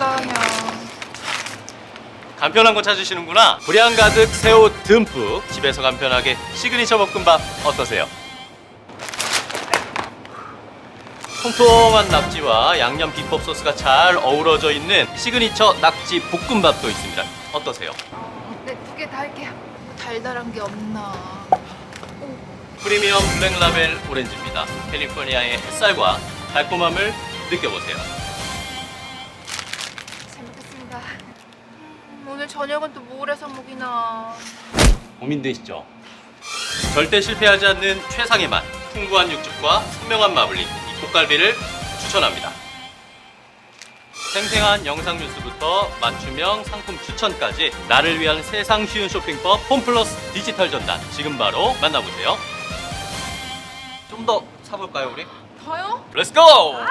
다 하냐. 간편한 거 찾으시는구나. 불향 가득 새우 듬뿍 집에서 간편하게 시그니처 볶음밥 어떠세요? 통통한 낙지와 양념 비법 소스가 잘 어우러져 있는 시그니처 낙지 볶음밥도 있습니다. 어떠세요? 네, 두 개 다 할게요. 달달한 게 없나. 프리미엄 블랙 라벨 오렌지입니다. 캘리포니아의 햇살과 달콤함을 느껴보세요. 음, 오늘 저녁은 또뭘 해서 먹이나. 고민되시죠? 절대 실패하지 않는 최상의 맛, 풍부한 육즙과 선명한 마블링, 이 볶갈비를 추천합니다. 생생한 영상 뉴스부터 맞춤형 상품 추천까지 나를 위한 세상 쉬운 쇼핑법 홈플러스 디지털 전단 지금 바로 만나보세요. 좀 더 사볼까요 우리? 더요? 렛츠고! 아.